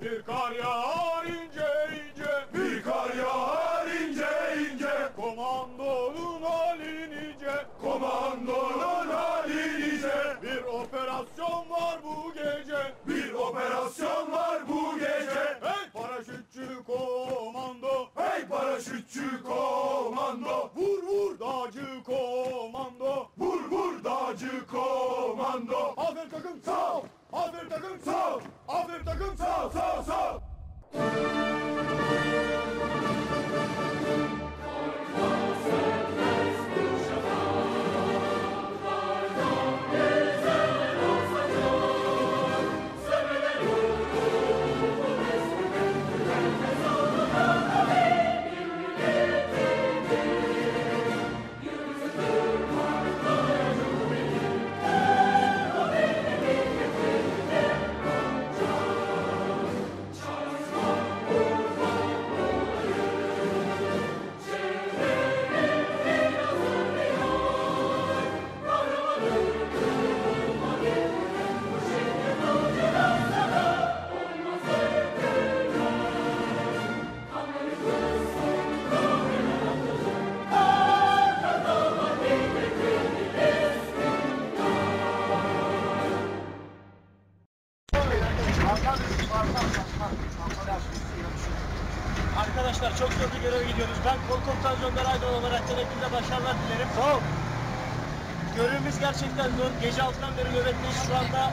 Bir kar yağar ince ince. Bir kar yağar ince ince. Komandonun hali nice. Komandonun hali nice. Bir operasyon var bu gece. Bir operasyon var bu gece. Hey! Paraşütçü komando. Hey paraşütçü komando. Vur vur dağcı komando. Vur vur dağcı komando Arkadaşlar çok zor bir göreve gidiyoruz. Ben kol komutan Zönder Aydın olarak hepinize başarılar dilerim. Ol. Görevimiz gerçekten zor. Gece altından beri nöbetteyiz. Şu anda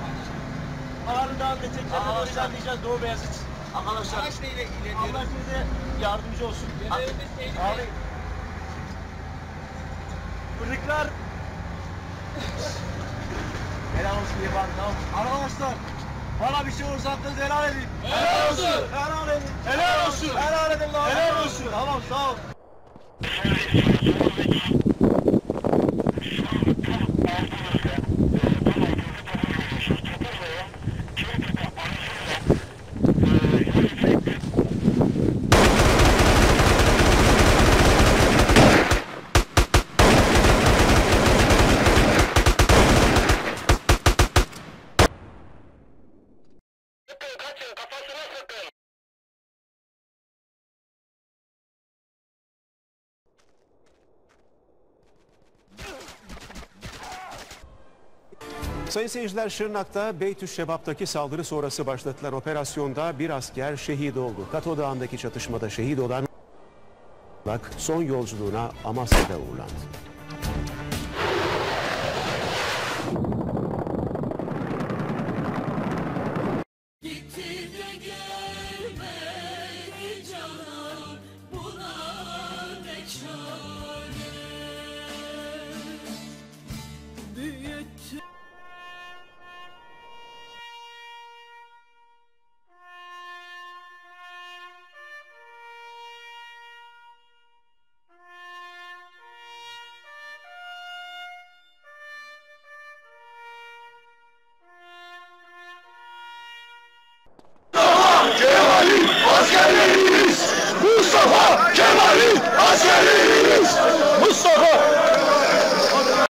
Ağrı Dağı'nın eteklerine doğru ilerleyeceğiz Doğu Beyazıt. Arkadaşlar Allah bize yardımcı olsun. Abi. Fırıklar. Helal olsun bak tamam. Arkadaşlar bana bir şey olursa hakkınızı helal edin. Helal olsun. Helal edin. Helal olsun. Helal edin lan. Helal olsun. Tamam sağ ol. Sayın seyirciler Şırnak'ta Beytüşşebap'taki saldırı sonrası başlatılan operasyonda bir asker şehit oldu. Kato Dağı'ndaki çatışmada şehit olan son yolculuğuna Amasya'da uğurlandı.